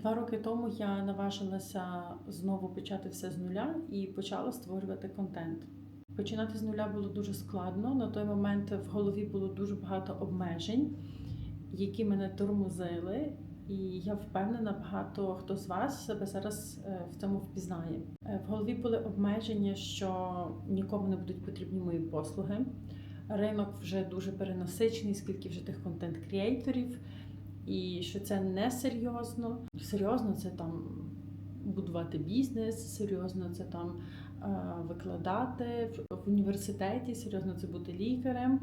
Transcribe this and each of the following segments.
Два роки тому я наважилася знову почати все з нуля і почала створювати контент. Починати з нуля було дуже складно. На той момент в голові було дуже багато обмежень, які мене тормозили. І я впевнена, багато хто з вас себе зараз е, в цьому впізнає. Е, В голові були обмеження, що нікому не будуть потрібні мої послуги. Ринок вже дуже перенасичений, скільки вже тих контент-кріейторів, і що це не серйозно. Серйозно це там будувати бізнес, серйозно це там е, викладати в- університеті, серйозно це бути лікарем,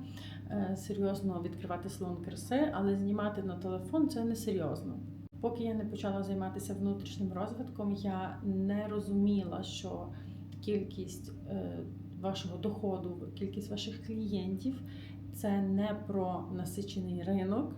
е, серйозно відкривати салон краси, але знімати на телефон це не серйозно. Поки я не почала займатися внутрішнім розвитком, я не розуміла, що кількість е, вашого доходу, кількість ваших клієнтів це не про насичений ринок,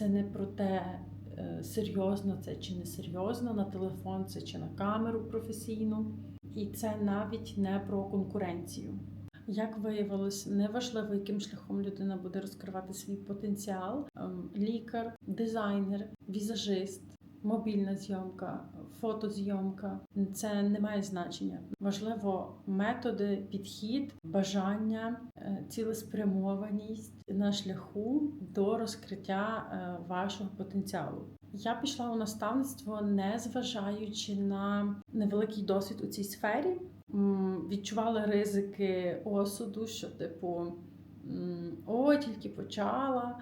це не про те, е, серйозно це чи не серйозно, на телефон це чи на камеру професійну. І це навіть не про конкуренцію. Як виявилось, неважливо, яким шляхом людина буде розкривати свій потенціал: ем, лікар, дизайнер, візажист, мобільна зйомка, фотозйомка це не має значення. Важливо методи, підхід, бажання, е, цілеспрямованість на шляху до розкриття е, вашого потенціалу. Я пішла у наставництво, не зважаючи на невеликий досвід у цій сфері. Відчувала ризики осуду, що типу о, тільки почала,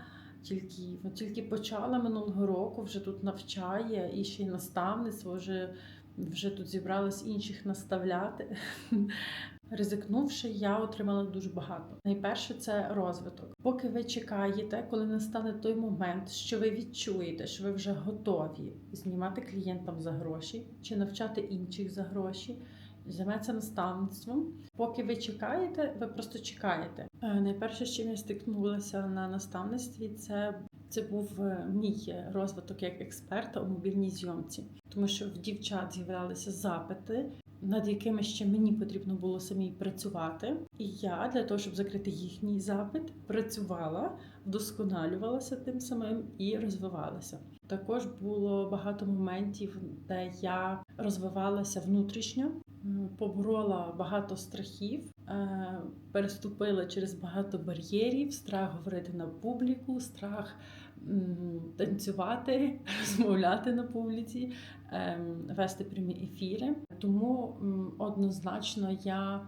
тільки, от тільки почала минулого року, вже тут навчає, і ще й наставництво, вже, вже тут зібрались інших наставляти. Ризикнувши, я отримала дуже багато. Найперше це розвиток. Поки ви чекаєте, коли настане той момент, що ви відчуєте, що ви вже готові знімати клієнтам за гроші чи навчати інших за гроші, займеться наставництвом. Поки ви чекаєте, ви просто чекаєте. Е, Найперше, з чим я стикнулася на наставництві, це це був е, мій розвиток як експерта у мобільній зйомці, тому що в дівчат з'являлися запити, над якими ще мені потрібно було самій працювати. І я для того, щоб закрити їхній запит, працювала, вдосконалювалася тим самим і розвивалася. Також було багато моментів, де я розвивалася внутрішньо, поборола багато страхів, е, переступила через багато бар'єрів, страх говорити на публіку, страх танцювати, розмовляти на публіці, ем, вести прямі ефіри. Тому однозначно я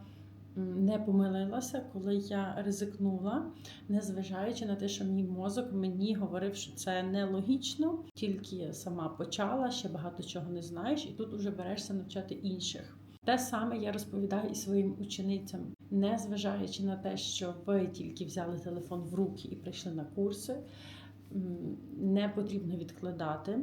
не помилилася, коли я ризикнула, незважаючи на те, що мій мозок мені говорив, що це нелогічно, тільки сама почала, ще багато чого не знаєш, і тут уже берешся навчати інших. Те саме я розповідаю і своїм ученицям, незважаючи на те, що ви тільки взяли телефон в руки і прийшли на курси. Не потрібно відкладати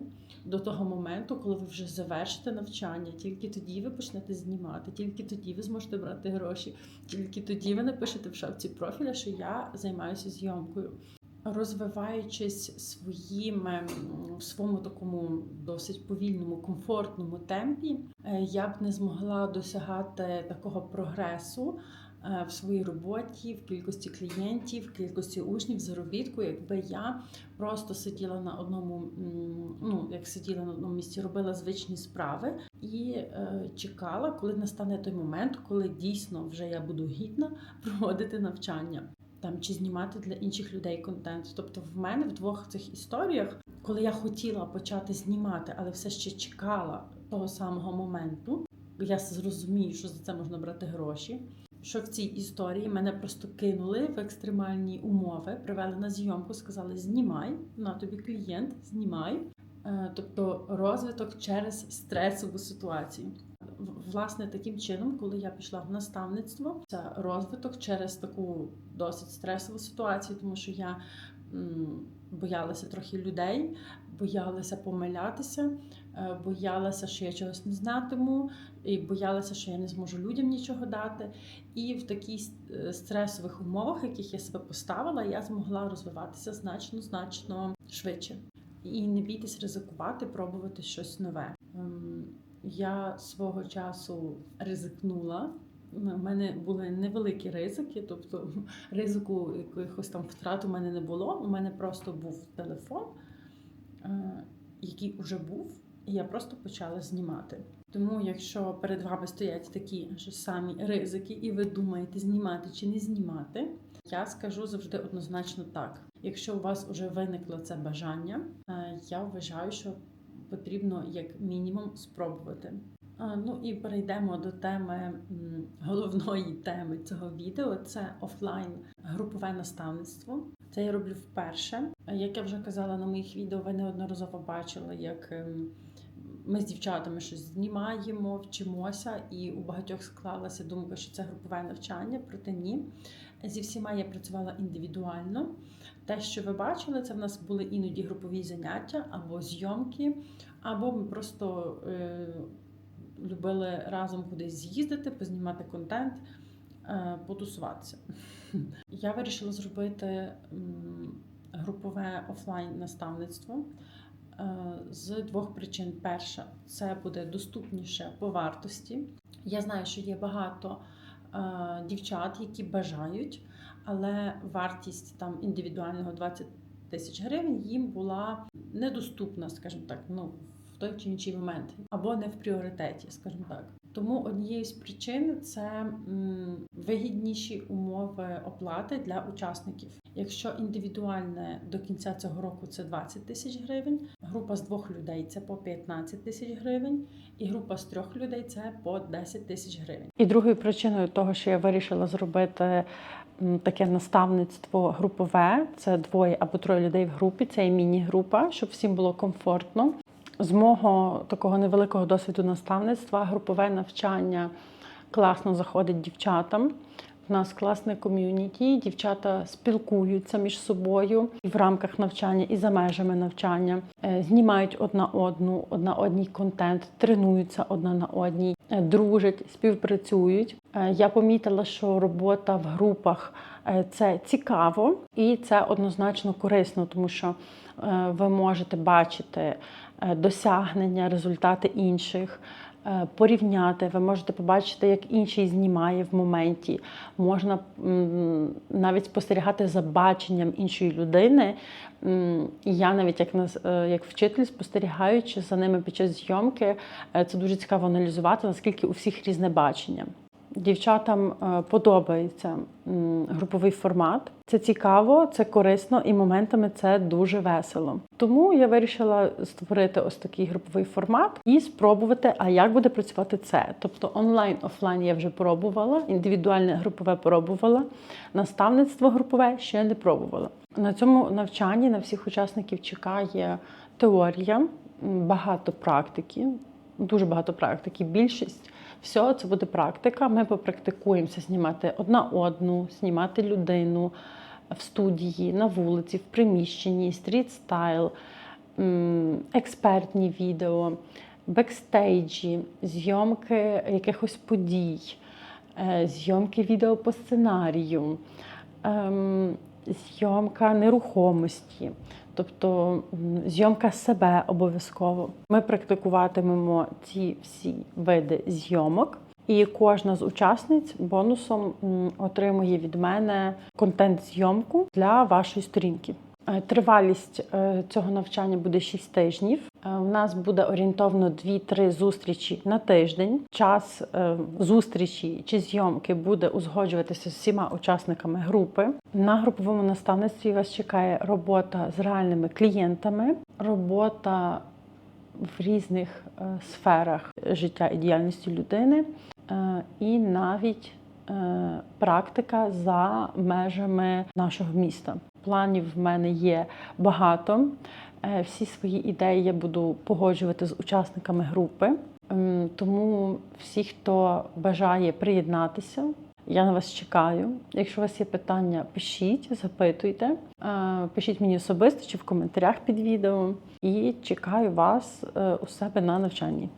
до того моменту, коли ви вже завершите навчання. Тільки тоді ви почнете знімати, тільки тоді ви зможете брати гроші, тільки тоді ви напишете в шапці профіля, що я займаюся зйомкою. Розвиваючись своїм ем, в своєму такому досить повільному, комфортному темпі, е, я б не змогла досягати такого прогресу е, в своїй роботі, в кількості клієнтів, в кількості учнів, заробітку, якби я просто сиділа на одному, ну як сиділа на одному місці, робила звичні справи і е, чекала, коли настане той момент, коли дійсно вже я буду гідна проводити навчання. Там чи знімати для інших людей контент. Тобто, в мене в двох цих історіях, коли я хотіла почати знімати, але все ще чекала того самого моменту, я зрозумію, що за це можна брати гроші. Що в цій історії мене просто кинули в екстремальні умови, привели на зйомку, сказали: знімай, на тобі клієнт, знімай. Е, Тобто розвиток через стресову ситуацію. Власне, таким чином, коли я пішла в наставництво, це розвиток через таку досить стресову ситуацію, тому що я боялася трохи людей, боялася помилятися, е, боялася, що я чогось не знатиму, і боялася, що я не зможу людям нічого дати. І в таких е, стресових умовах, яких я себе поставила, я змогла розвиватися значно значно швидше. І не бійтесь ризикувати, пробувати щось нове. Я свого часу ризикнула. У мене були невеликі ризики, тобто ризику якихось там втрат у мене не було. У мене просто був телефон, е, який вже був, і я просто почала знімати. Тому, якщо перед вами стоять такі ж самі ризики, і ви думаєте, знімати чи не знімати, я скажу завжди однозначно так. Якщо у вас вже виникло це бажання, е, я вважаю, що потрібно як мінімум спробувати. Ну і перейдемо до теми головної теми цього відео. Це офлайн групове наставництво. Це я роблю вперше. Як я вже казала на моїх відео, ви неодноразово бачили, як ем, ми з дівчатами щось знімаємо, вчимося, і у багатьох склалася думка, що це групове навчання, проте ні. Зі всіма я працювала індивідуально. Те, що ви бачили, це в нас були іноді групові заняття або зйомки, або ми просто е, любили разом кудись з'їздити, познімати контент, е, потусуватися. Я вирішила зробити групове офлайн наставництво е, з двох причин. Перша це буде доступніше по вартості. Я знаю, що є багато е, дівчат, які бажають, але вартість там індивідуального 20 тисяч гривень їм була недоступна, скажімо так, ну в той чи інший момент, або не в пріоритеті, скажімо так. Тому однією з причин це вигідніші умови оплати для учасників. Якщо індивідуальне до кінця цього року це 20 тисяч гривень, група з двох людей це по 15 тисяч гривень, і група з трьох людей це по 10 тисяч гривень. І другою причиною того, що я вирішила зробити таке наставництво групове, це двоє або троє людей в групі, це і міні-група, щоб всім було комфортно. З мого такого невеликого досвіду наставництва, групове навчання класно заходить дівчатам. У нас класне ком'юніті, дівчата спілкуються між собою в рамках навчання, і за межами навчання, Е, знімають одна одну, одна одній контент, тренуються одна на одній, е, дружать, співпрацюють. Е, Я помітила, що робота в групах це цікаво і це однозначно корисно, тому що ви можете бачити досягнення, результати інших. Е, Порівняти, ви можете побачити, як інший знімає в моменті. Можна навіть спостерігати за баченням іншої людини. Я навіть як е, як вчитель, спостерігаючи за ними під час зйомки, е, це дуже цікаво аналізувати, наскільки у всіх різне бачення. Дівчатам е, подобається груповий формат. Це цікаво, це корисно і моментами це дуже весело. Тому я вирішила створити ось такий груповий формат і спробувати, а як буде працювати це. Тобто онлайн, офлайн я вже пробувала, індивідуальне групове пробувала, наставництво групове ще не пробувала. На цьому навчанні на всіх учасників чекає теорія, багато практики, дуже багато практики. Більшість всього це буде практика. Ми попрактикуємося знімати одна одну, знімати людину в студії, на вулиці, в приміщенні, стріт стайл, експертні відео, бекстейджі, зйомки якихось подій, е, зйомки відео по сценарію, ем, зйомка нерухомості. Тобто зйомка себе обов'язково. Ми практикуватимемо ці всі види зйомок, і кожна з учасниць бонусом отримує від мене контент-зйомку для вашої сторінки. Е, Тривалість е, цього навчання буде 6 тижнів. Е, У нас буде орієнтовно 2-3 зустрічі на тиждень. Час зустрічі чи зйомки буде узгоджуватися з всіма учасниками групи. На груповому наставництві вас чекає робота з реальними клієнтами, робота в різних сферах життя і діяльності людини, і навіть практика за межами нашого міста. Планів в мене є багато. Е, Всі свої ідеї я буду погоджувати з учасниками групи. Ем, Тому всі, хто бажає приєднатися, я на вас чекаю. Якщо у вас є питання, пишіть, запитуйте, Е, пишіть мені особисто чи в коментарях під відео. І чекаю вас е, у себе на навчанні.